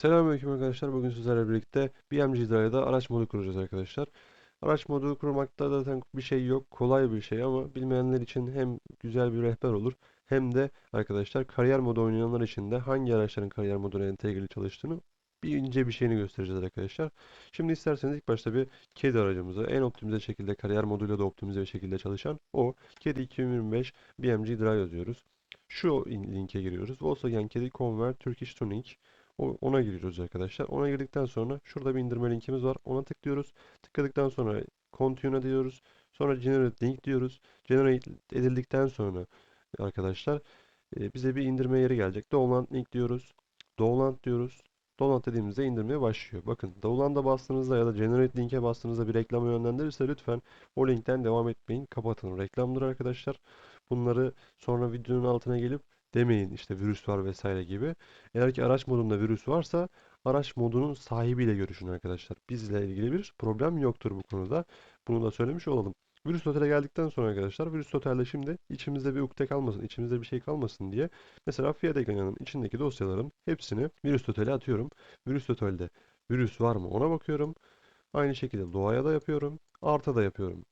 Selamünaleyküm arkadaşlar. Bugün sizlerle birlikte BMG Drive'da araç modu kuracağız arkadaşlar. Araç modu kurmakta zaten bir şey yok. Kolay bir şey ama bilmeyenler için hem güzel bir rehber olur hem de arkadaşlar kariyer modu oynayanlar için de hangi araçların kariyer moduna entegreli çalıştığını bir ince bir şeyini göstereceğiz arkadaşlar. Şimdi isterseniz ilk başta bir kedi aracımızı en optimize şekilde kariyer moduyla da optimize bir şekilde çalışan o kedi 2025 BMG Drive yazıyoruz. Şu linke giriyoruz. Volkswagen Kedi Convert Turkish Tuning. Ona giriyoruz arkadaşlar. Ona girdikten sonra şurada bir indirme linkimiz var. Ona tıklıyoruz. Tıkladıktan sonra Continue diyoruz. Sonra Generate Link diyoruz. Generate edildikten sonra arkadaşlar e, bize bir indirme yeri gelecek. Download Link diyoruz. Download diyoruz. Download dediğimizde indirmeye başlıyor. Bakın Download'a bastığınızda ya da Generate Link'e bastığınızda bir reklama yönlendirirse lütfen o linkten devam etmeyin. Kapatın. Reklamdır arkadaşlar. Bunları sonra videonun altına gelip demeyin işte virüs var vesaire gibi. Eğer ki araç modunda virüs varsa araç modunun sahibiyle görüşün arkadaşlar. Bizle ilgili bir problem yoktur bu konuda. Bunu da söylemiş olalım. Virüs Otel'e geldikten sonra arkadaşlar Virüs Otel'de şimdi içimizde bir ukde kalmasın, içimizde bir şey kalmasın diye mesela Fiat ekranının içindeki dosyaların hepsini Virüs Otel'e atıyorum. Virüs Otel'de virüs var mı ona bakıyorum. Aynı şekilde doğaya da yapıyorum. Arta da yapıyorum.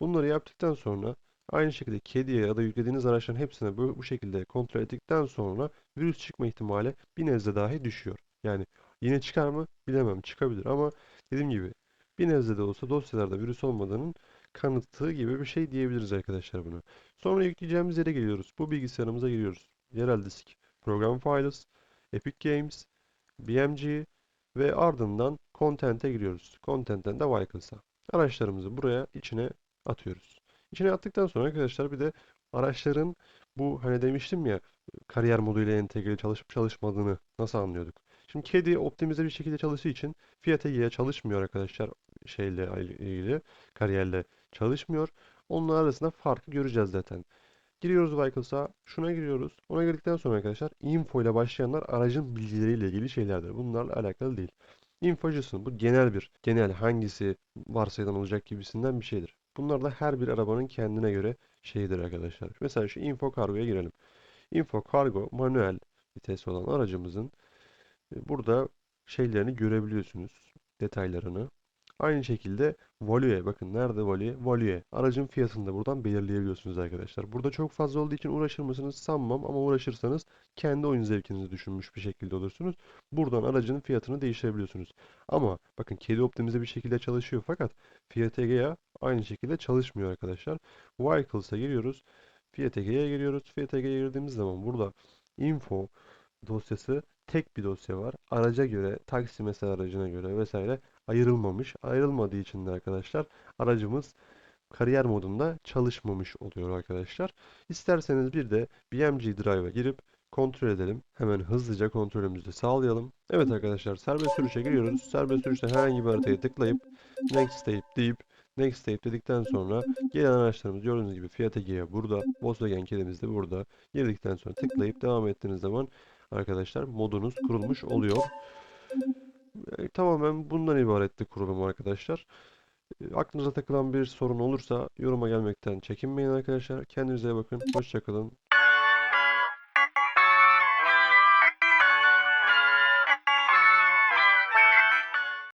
Bunları yaptıktan sonra aynı şekilde kediye ya da yüklediğiniz araçların hepsine bu, bu şekilde kontrol ettikten sonra virüs çıkma ihtimali bir nebze dahi düşüyor. Yani yine çıkar mı bilemem çıkabilir ama dediğim gibi bir nebze de olsa dosyalarda virüs olmadığının kanıtı gibi bir şey diyebiliriz arkadaşlar bunu. Sonra yükleyeceğimiz yere geliyoruz. Bu bilgisayarımıza giriyoruz. Yerel disk, Program Files, Epic Games, BMG ve ardından Content'e giriyoruz. Content'ten de Vehicles'a. Araçlarımızı buraya içine atıyoruz. İçine attıktan sonra arkadaşlar bir de araçların bu hani demiştim ya kariyer moduyla entegre çalışıp çalışmadığını nasıl anlıyorduk? Şimdi kedi optimize bir şekilde çalıştığı için Fiat Egea çalışmıyor arkadaşlar şeyle ilgili kariyerle çalışmıyor. Onun arasında farkı göreceğiz zaten. Giriyoruz Vehicles'a. Şuna giriyoruz. Ona girdikten sonra arkadaşlar info ile başlayanlar aracın bilgileriyle ilgili şeylerdir. Bunlarla alakalı değil. Infocus'un bu genel bir, genel hangisi varsayılan olacak gibisinden bir şeydir. Bunlar da her bir arabanın kendine göre şeyidir arkadaşlar. Mesela şu Info Cargo'ya girelim. Info Cargo manuel vites olan aracımızın e, burada şeylerini görebiliyorsunuz. Detaylarını. Aynı şekilde Value bakın nerede Value? Value. Aracın fiyatını da buradan belirleyebiliyorsunuz arkadaşlar. Burada çok fazla olduğu için uğraşır mısınız sanmam ama uğraşırsanız kendi oyun zevkinizi düşünmüş bir şekilde olursunuz. Buradan aracın fiyatını değiştirebiliyorsunuz. Ama bakın kedi optimize bir şekilde çalışıyor fakat Fiat Egea aynı şekilde çalışmıyor arkadaşlar. Vehicles'a giriyoruz. Fiat Egea'ya giriyoruz. Fiat Egea'ya girdiğimiz zaman burada info dosyası tek bir dosya var. Araca göre, taksi mesela aracına göre vesaire ayrılmamış. Ayrılmadığı için de arkadaşlar aracımız kariyer modunda çalışmamış oluyor arkadaşlar. İsterseniz bir de BMG Drive'a girip kontrol edelim. Hemen hızlıca kontrolümüzü sağlayalım. Evet arkadaşlar serbest sürüşe giriyoruz. Serbest sürüşte herhangi bir haritaya tıklayıp Next Step deyip Next Step dedikten sonra gelen araçlarımız gördüğünüz gibi Fiat Egea burada. Volkswagen kedimiz de burada. Girdikten sonra tıklayıp devam ettiğiniz zaman arkadaşlar modunuz kurulmuş oluyor. E, tamamen bundan ibaretti kurulum arkadaşlar. E, aklınıza takılan bir sorun olursa yoruma gelmekten çekinmeyin arkadaşlar. Kendinize iyi bakın. Hoşçakalın.